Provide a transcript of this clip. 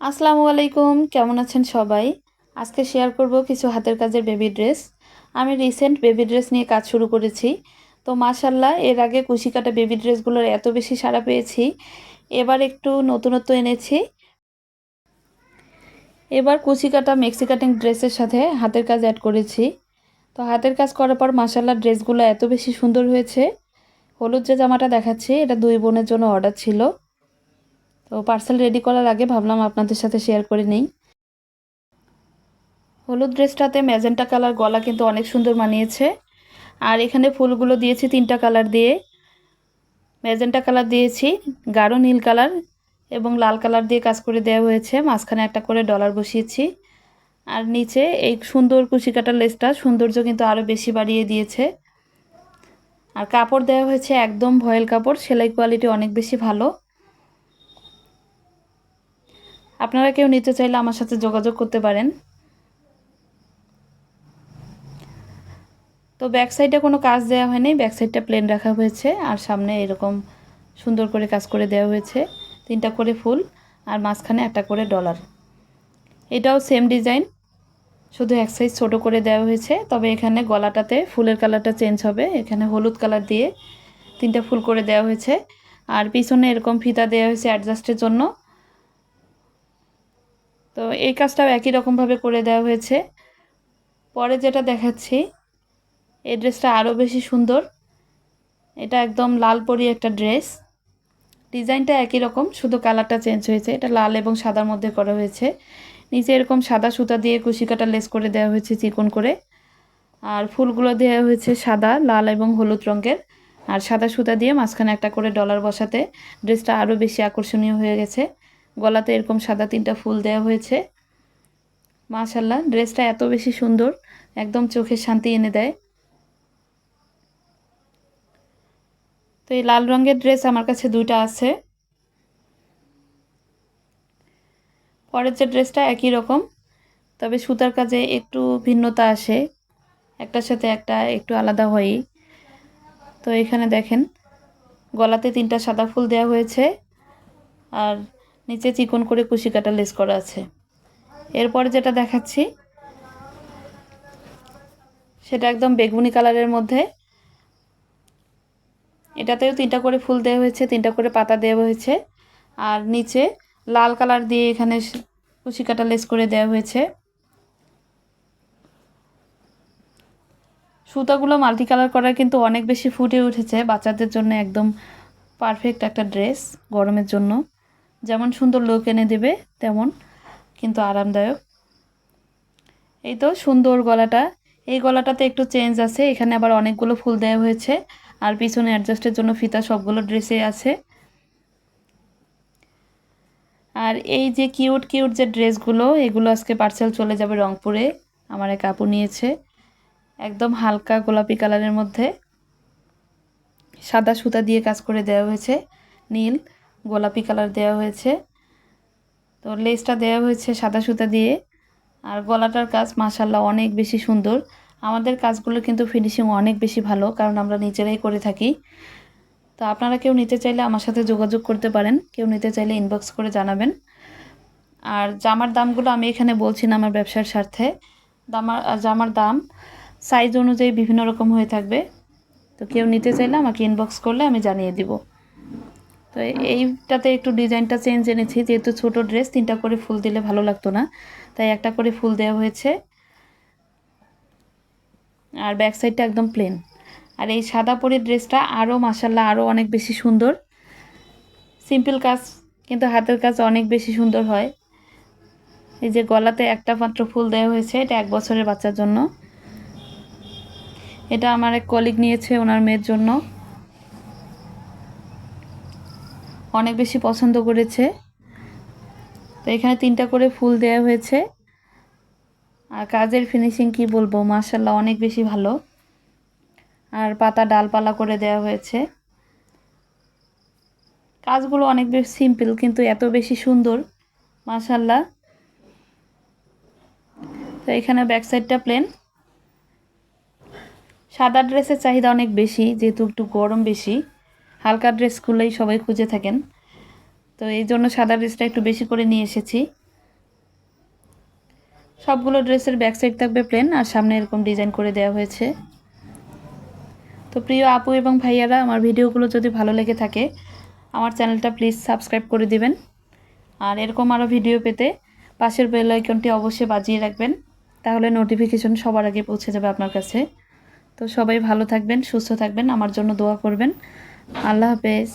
আসসালামু আলাইকুম, কেমন আছেন সবাই? আজকে শেয়ার করব কিছু হাতের কাজের বেবি ড্রেস আমি রিসেন্ট বেবি ড্রেস নিয়ে কাজ শুরু করেছি। তো মাশাল্লাহ এর আগে কুশি কাটা বেবি ড্রেসগুলোর এত বেশি সাড়া পেয়েছি। এবার একটু নতুনত্ব এনেছি। এবার কুচি কাটা মেক্সি কাটিং ড্রেসের সাথে হাতের কাজ অ্যাড করেছি। তো হাতের কাজ করার পর মাসাল্লাহ ড্রেসগুলো এত বেশি সুন্দর হয়েছে। হলুদ যে জামাটা দেখাচ্ছি, এটা দুই বোনের জন্য অর্ডার ছিল। তো পার্সেল রেডি করার আগে ভাবলাম আপনাদের সাথে শেয়ার করে নিই। হলুদ ড্রেসটাতে ম্যাজেন্টা কালার গলা কিন্তু অনেক সুন্দর মানিয়েছে। আর এখানে ফুলগুলো দিয়েছি তিনটা কালার দিয়ে। ম্যাজেন্টা কালার দিয়েছি, গাঢ় নীল কালার এবং লাল কালার দিয়ে কাজ করে দেওয়া হয়েছে। মাঝখানে একটা করে ডলার বসিয়েছি। আর নিচে এই সুন্দর কুচি কাটার লেসটা সৌন্দর্য কিন্তু আরও বেশি বাড়িয়ে দিয়েছে। আর কাপড় দেওয়া হয়েছে একদম ভয়েল কাপড়, সেলাই কোয়ালিটি অনেক বেশি ভালো। আপনারা কেউ নিতে চাইলে আমার সাথে যোগাযোগ করতে পারেন। তো ব্যাক সাইডে কোনো কাজ দেওয়া হয়নি ব্যাক সাইডটা প্লেন রাখা হয়েছে, আর সামনে এরকম সুন্দর করে কাজ করে দেওয়া হয়েছে, তিনটা করে ফুল, আর মাঝখানে একটা করে ডলার। এটাও সেম ডিজাইন, শুধু এক সাইজ ছোটো করে দেওয়া হয়েছে, তবে এখানে গলাটাতে ফুলের কালারটা চেঞ্জ হবে, এখানে হলুদ কালার দিয়ে তিনটা ফুল করে দেওয়া হয়েছে, আর পিছনে এরকম ফিতা দেওয়া হয়েছে অ্যাডজাস্টের জন্য তো এই কাজটাও একই রকমভাবে করে দেওয়া হয়েছে। পরে যেটা দেখাচ্ছি, এই ড্রেসটা আরও বেশি সুন্দর। এটা একদম লাল পরি একটা ড্রেস। ডিজাইনটা একই রকম, শুধু কালারটা চেঞ্জ হয়েছে। এটা লাল এবং সাদার মধ্যে করা হয়েছে। নিচে এরকম সাদা সুতা দিয়ে কুশি কাটা লেস করে দেওয়া হয়েছে চিকন করে। আর ফুলগুলো দেওয়া হয়েছে সাদা, লাল এবং হলুদ রঙের। আর সাদা সুতা দিয়ে মাঝখানে একটা করে ডলার বসাতে। ড্রেসটা আরও বেশি আকর্ষণীয় হয়ে গেছে। গলাতে এরকম সাদা তিনটা ফুল দেওয়া হয়েছে। মাশাল্লাহ ড্রেসটা এত বেশি সুন্দর, একদম চোখে শান্তি এনে দেয়। তো এই লাল রঙের ড্রেস আমার কাছে দুইটা আছে। পরের যে ড্রেসটা একই রকম, তবে সুতার কাজে একটু ভিন্নতা আসে, একটার সাথে একটা একটু আলাদা হয়ই। তো এখানে দেখেন, গলাতে তিনটা সাদা ফুল দেওয়া হয়েছে, আর নিচে চিকন করে কুশি কাটা লেস করা আছে। এরপরে যেটা দেখাচ্ছি, সেটা একদম বেগুনি কালারের মধ্যে। এটাতেও তিনটা করে ফুল দেওয়া হয়েছে, তিনটা করে পাতা দেওয়া হয়েছে। আর নিচে লাল কালার দিয়ে এখানে কুশি কাটা লেস করে দেওয়া হয়েছে। সুতাগুলো মাল্টি কালার করার কিন্তু অনেক বেশি ফুটে উঠেছে বাচ্চাদের জন্য একদম পারফেক্ট একটা ড্রেস গরমের জন্য। যেমন সুন্দর লোক এনে দেবে, তেমন কিন্তু আরামদায়ক। এই তো সুন্দর গলাটা। এই গলাটাতে একটু চেঞ্জ আছে, এখানে আবার অনেকগুলো ফুল দেওয়া হয়েছে, আর পিছনে অ্যাডজাস্টের জন্য ফিতা সবগুলো ড্রেসে আছে। আর এই যে কিউট কিউট যে ড্রেসগুলো এগুলো আজকে পার্সেল চলে যাবে রংপুরে, আমার এক আপু নিয়েছে। একদম হালকা গোলাপি কালারের মধ্যে। সাদা সুতা দিয়ে কাজ করে দেওয়া হয়েছে, নীল। গোলাপি কালার দেওয়া হয়েছে। তো লেসটা দেওয়া হয়েছে সাদা সুতা দিয়ে। আর গলাটার কাজ মাসাল্লাহ অনেক বেশি সুন্দর। আমাদের কাজগুলো কিন্তু ফিনিশিং অনেক বেশি ভালো, কারণ আমরা নিজেরাই করে থাকি। তো আপনারা কেউ নিতে চাইলে আমার সাথে যোগাযোগ করতে পারেন। কেউ নিতে চাইলে ইনবক্স করে জানাবেন। আর জামার দামগুলো আমি এখানে বলছি না আমার ব্যবসার স্বার্থে। দামার জামার দাম সাইজ অনুযায়ী বিভিন্ন রকম হয়ে থাকবে। তো কেউ নিতে চাইলে আমাকে ইনবক্স করলে আমি জানিয়ে দিব। তো এইটাতে একটু ডিজাইনটা চেঞ্জ এনেছি, যেহেতু ছোট ড্রেস, তিনটা করে ফুল দিলে ভালো লাগতো না। তাই একটা করে ফুল দেওয়া হয়েছে। আর ব্যাক সাইডটা একদম প্লেন। আর এই সাদা পরে ড্রেসটা আরও মাসাল্লাহ আরও অনেক বেশি সুন্দর। সিম্পল কাজ, কিন্তু হাতের কাজ অনেক বেশি সুন্দর হয়। এই যে গলাতে একটা মাত্র ফুল দেওয়া হয়েছে, এটা এক বছরের বাচ্চার জন্য। এটা আমার এক কলিগ নিয়েছে, ওনার মেয়ের জন্য। অনেক বেশি পছন্দ করেছে। তো এখানে তিনটা করে ফুল দেওয়া হয়েছে। আর কাজের ফিনিশিং কি বলব? মার্শাল্লাহ অনেক বেশি ভালো। আর পাতা ডালপালা করে দেওয়া হয়েছে। কাজগুলো অনেক বেশি সিম্পল কিন্তু এত বেশি সুন্দর। মাশাল্লাহ তো এখানে ব্যাক সাইডটা প্লেন সাদা ড্রেসের চাহিদা অনেক বেশি, যেহেতু একটু গরম বেশি। হালকা ড্রেসগুলোই সবাই খুঁজে থাকেন। তো এই জন্য সাদা ড্রেসটা একটু বেশি করে নিয়ে এসেছি। সবগুলো ড্রেসের ব্যাক সাইড থাকবে প্লেন আর সামনে এরকম ডিজাইন করে দেওয়া হয়েছে। তো প্রিয় আপু এবং ভাইয়ারা, আমার ভিডিওগুলো যদি ভালো লেগে থাকে, আমার চ্যানেলটা প্লিজ সাবস্ক্রাইব করে দিবেন। আর এরকম আরও ভিডিও পেতে পাশের বেল আইকনটি অবশ্যই বাজিয়ে রাখবেন, তাহলে নোটিফিকেশন সবার আগে পৌঁছে যাবে আপনার কাছে। তো সবাই ভালো থাকবেন, সুস্থ থাকবেন, আমার জন্য দোয়া করবেন। আল্লাহ হাফেজ।